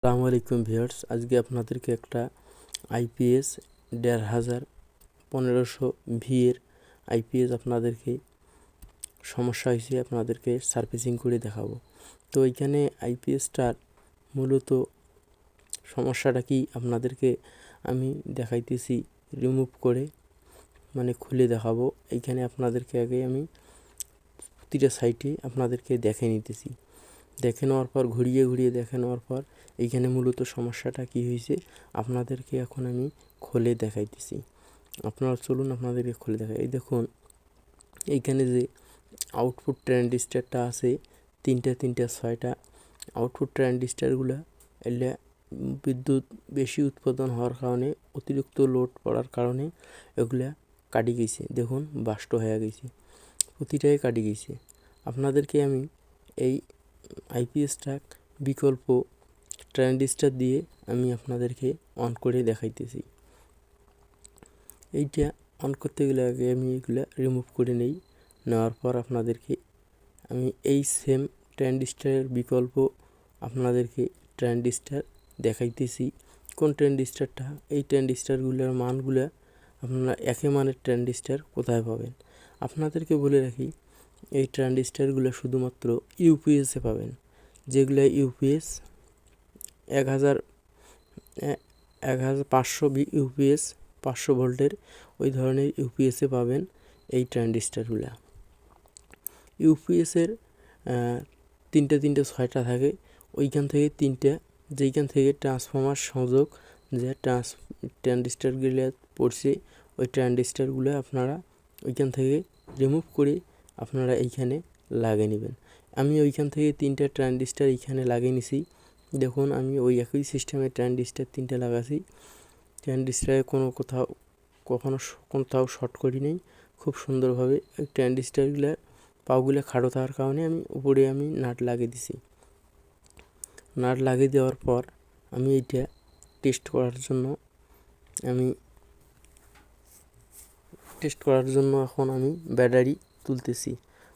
আসসালামু আলাইকুম ভিউয়ার্স, আজকে আপনাদেরকে একটা আইপিএস দেড় হাজার পনেরোশো ভি এর আইপিএস আপনাদেরকে সমস্যা হয়েছে, আপনাদেরকে সার্ভিসিং করে দেখাবো। তো এইখানে আইপিএসটার মূলত সমস্যাটা কি আপনাদেরকে আমি দেখাইতেছি, রিমুভ করে মানে খুলে দেখাবো। এইখানে আপনাদেরকে আগে আমি প্রতিটা সাইটে আপনাদেরকে দেখে নিতেছি। দেখে নেওয়ার পর, ঘুরিয়ে ঘুরিয়ে দেখে নেওয়ার পর, এইখানে মূলত সমস্যাটা কি হয়েছে, আপনাদেরকে এখন আমি খুলে দেখাইতেছি। আপনারা চলুন আপনাদেরকে খুলে দেখাই। এই দেখুন, এইখানে যে আউটপুট ট্রানজিস্টারটা আছে, তিনটা তিনটা, ছয়টা আউটপুট ট্রানজিস্টারগুলো এলে বিদ্যুৎ বেশি উৎপাদন হওয়ার কারণে, অতিরিক্ত লোড পড়ার কারণে এগুলা কাটি গেছে। দেখুন বাষ্ট হয়ে গেছে, প্রতিটাই কাটি গেছে। আপনাদেরকে আমি এই আইপিএসটা বিকল্প ট্রানজিস্টার দিয়ে আমি আপনাদেরকে অন করে দেখাইতেছি। এইটা অন করতে গেলে আগে আমি এগুলো রিমুভ করে নেই, নেওয়ার পর আপনাদেরকে আমি এই সেম ট্রানজিস্টারের বিকল্প আপনাদেরকে ট্রানজিস্টার দেখাইতেছি। কোন ট্রানজিস্টারটা এই ট্রানজিস্টারগুলোর মানগুলো আপনারা একে মানের ট্রানজিস্টার কোথায় পাবেন? আপনাদেরকে বলে রাখি এই ট্রানজিস্টারগুলো শুধুমাত্র ইউপিএসে পাবেন, যেগুলো ইউপিএস এক হাজার এক হাজার পাঁচশো ইউপিএস পাঁচশো ভোল্টের ওই ধরনের ইউপিএসে পাবেন এই ট্রানজিস্টারগুলো। ইউপিএসের তিনটে তিনটে ছয়টা থাকে, ওইখান থেকে তিনটে, যেইখান থেকে ট্রান্সফর্মার সংযোগ যে ট্রান্স, ট্রানজিস্টারগুলো পড়ছে, ওই ট্রানজিস্টারগুলো আপনারা ওইখান থেকে রিমুভ করে আপনারা এইখানে লাগিয়ে নেবেন। আমি ওইখান থেকে তিনটা ট্রানজিস্টার এইখানে লাগিয়ে নিছি। দেখুন, আমি ওই একই সিস্টেমে ট্রানজিস্টার তিনটে লাগাছি। ট্রানজিস্টারে কোনো কোথাও, কখনো কোথাও শর্ট করি নেই। খুব সুন্দরভাবে ট্রানজিস্টারগুলো পাগুলো খাটো থাকার কারণে আমি উপরে আমি নাট লাগিয়ে দিছি। নাট লাগিয়ে দেওয়ার পর আমি এইটা টেস্ট করার জন্য আমি টেস্ট করার জন্য এখন আমি ব্যাটারি তুলতেছি।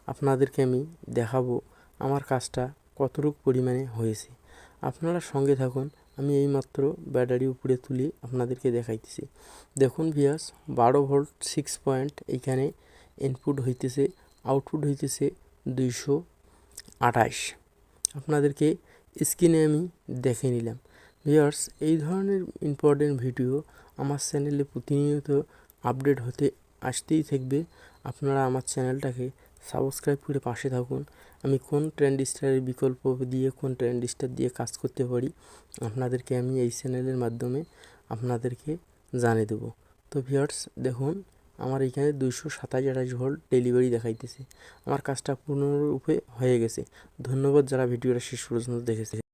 আপনাদেরকে আমি দেখাবো আমার কাজটা কতটুকু পরিমাণে হয়েছে। আপনারা সঙ্গে থাকুন, আমি এইমাত্র ব্যাটারি উপরে তুলে আপনাদেরকে দেখাইতেছি। দেখুন ভিয়াস বারো ভোল্ট সিক্স পয়েন্ট এইখানে ইনপুট হইতেছে আউটপুট হইতেছে দুইশো আঠাশ। আপনাদেরকে স্ক্রিনে আমি দেখে নিলাম। ভিয়ার্স এই ধরনের ইম্পর্টেন্ট ভিডিও আমার চ্যানেলে প্রতিনিয়ত আপডেট হতে আসতেই থাকবে। আপনারা আমার চ্যানেলটাকে সাবস্ক্রাইব করে পাশে থাকুন। আমি কোন ট্রেন্ড স্টারের বিকল্প দিয়ে, কোন ট্রেন্ডিস্টার দিয়ে কাজ করতে পারি, আপনাদেরকে আমি এই চ্যানেলের মাধ্যমে আপনাদেরকে জানিয়ে দেবো। তো ভিওর্স দেখুন, আমার এখানে দুইশো সাতাশ আঠাশ ভোল্ট ডেলিভারি দেখাইতেছে। আমার কাজটা পূর্ণরূপে হয়ে গেছে। ধন্যবাদ যারা ভিডিওটা শেষ পর্যন্ত দেখেছে।